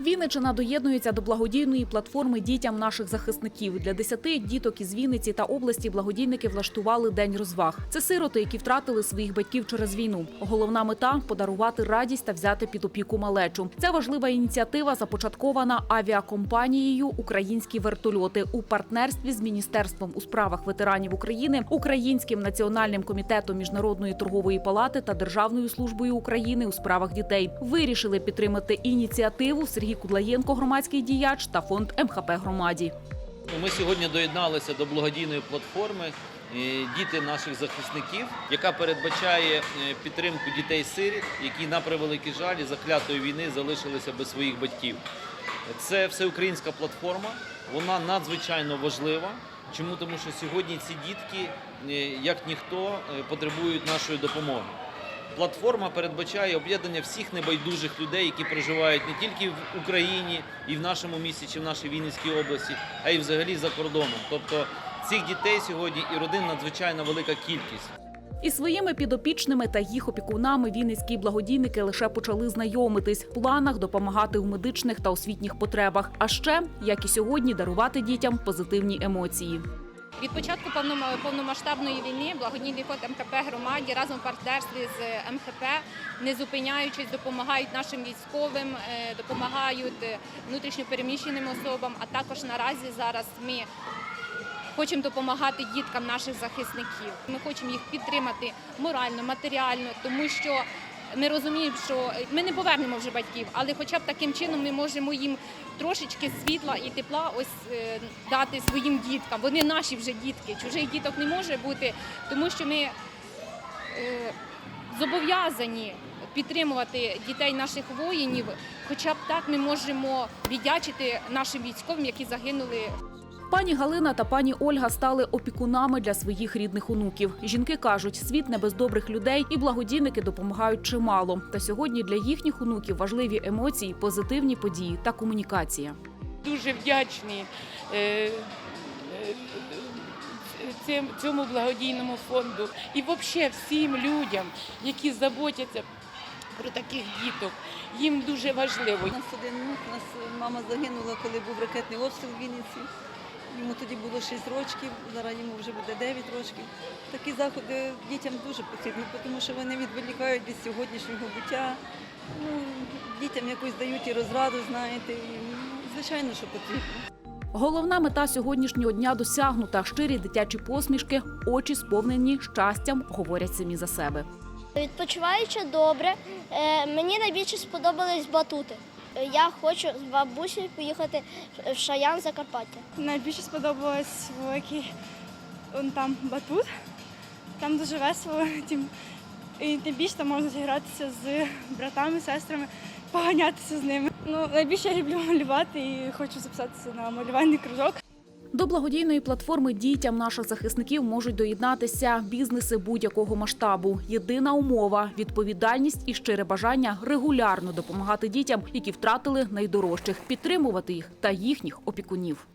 Вінничина доєднується до благодійної платформи дітям наших захисників. Для десяти діток із Вінниці та області благодійники влаштували день розваг. Це сироти, які втратили своїх батьків через війну. Головна мета подарувати радість та взяти під опіку малечу. Ця важлива ініціатива започаткована авіакомпанією Українські вертольоти у партнерстві з міністерством у справах ветеранів України, Українським національним комітетом міжнародної торгової палати та Державною службою України у справах дітей. Вирішили підтримати ініціативу Сергій Кудлаєнко, громадський діяч та фонд МХП громаді. Ну, Ми сьогодні доєдналися до благодійної платформи е, Діти наших захисників, яка передбачає е, підтримку дітей-сиріт, які на превеликий жаль заклятої війни залишилися без своїх батьків. Це всеукраїнська платформа, вона надзвичайно важлива. Чому? Тому що сьогодні ці дітки, е, як ніхто, потребують нашої допомоги. Платформа передбачає об'єднання всіх небайдужих людей, які проживають не тільки в Україні і в нашому місті чи в нашій Вінницькій області, а й взагалі за кордоном. Тобто цих дітей сьогодні і родин надзвичайно велика кількість. Із своїми підопічними та їх опікунами вінницькі благодійники лише почали знайомитись в планах допомагати у медичних та освітніх потребах. А ще, як і сьогодні, дарувати дітям позитивні емоції. Від початку повнома- повномасштабної війни благодійний фонд МХП громаді разом в партнерстві з МХП, не зупиняючись, допомагають нашим військовим, е, допомагають е, внутрішньопереміщеним особам. А також наразі зараз ми хочемо допомагати діткам наших захисників. Ми хочемо їх підтримати морально, матеріально, тому що. Ми розуміємо, що ми не повернемо вже батьків, але хоча б таким чином ми можемо їм трошечки світла і тепла ось е, дати своїм діткам. Вони наші вже дітки. Чужих діток не може бути, тому що ми е, зобов'язані підтримувати дітей наших воїнів. Хоча б так ми можемо віддячити нашим військовим, які загинули Пані Галина та пані Ольга стали опікунами для своїх рідних онуків. Жінки кажуть, світ не без добрих людей, і благодійники допомагають чимало. Та сьогодні для їхніх онуків важливі емоції, позитивні події та комунікація. дуже вдячні е, е, цим- цьому благодійному фонду і взагалі всім людям, які заботяться про таких діток. Їм дуже важливо. У нас один внук, у нас мама загинула, коли був ракетний обстріл в Вінниці. Йому тоді було 6 років, зараз йому вже буде 9 років. Такі заходи дітям дуже потрібні, тому що вони відволікають від сьогоднішнього буття. Ну, дітям якусь дають і розраду, знаєте, і, ну, звичайно, що потрібно. Головна мета сьогоднішнього дня досягнута. Щирі дитячі посмішки, очі сповнені щастям, говорять самі за себе. Відпочиваючи добре, Е, мені найбільше сподобались батути. Е, Я хочу з бабусею поїхати в Шаян Закарпаття. Найбільше сподобалось великий он там батут. Там дуже весело. Тим, і тим більше там можна зігратися з братами, сестрами, поганятися з ними. Ну, найбільше я люблю малювати і хочу записатися на малювальний кружок. До благодійної платформи дітям наших захисників можуть доєднатися бізнеси будь-якого масштабу. Єдина умова відповідальність і щире бажання регулярно допомагати дітям, які втратили найдорожчих, підтримувати їх та їхніх опікунів.